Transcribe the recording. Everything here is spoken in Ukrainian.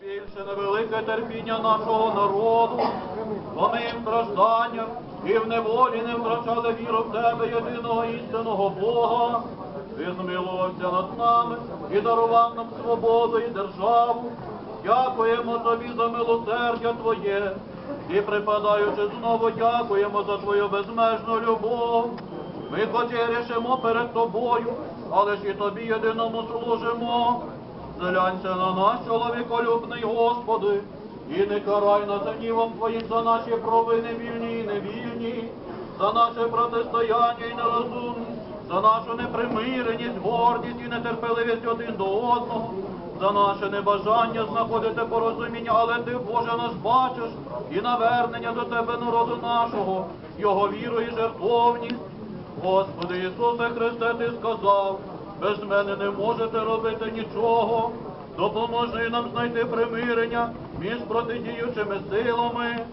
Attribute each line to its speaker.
Speaker 1: більше невелике терпіння нашого народу, бо ми в стражданнях і в неволі не втрачали віру в тебе, єдиного істинного Бога. Ти змилувався над нами і дарував нам свободу і державу. Дякуємо тобі за милосердя Твоє і припадаючи знову, дякуємо за Твою безмежну любов. Ми хоч і рішимо перед тобою, але ж і тобі єдиному служимо. Зглянься на нас, чоловіколюбний Господи, і не карай нас гнівом Твоїм за наші провини вільні і невільні, за наше протистояння і нерозумність, за нашу непримиреність, гордість і нетерпеливість один до одного, за наше небажання знаходити порозуміння, але ти, Боже, нас бачиш, і навернення до Тебе народу нашого, Його віру і жертовність. Господи Ісусе Христе, Ти сказав, без мене не можете робити нічого. Допоможи нам знайти примирення між протидіючими силами,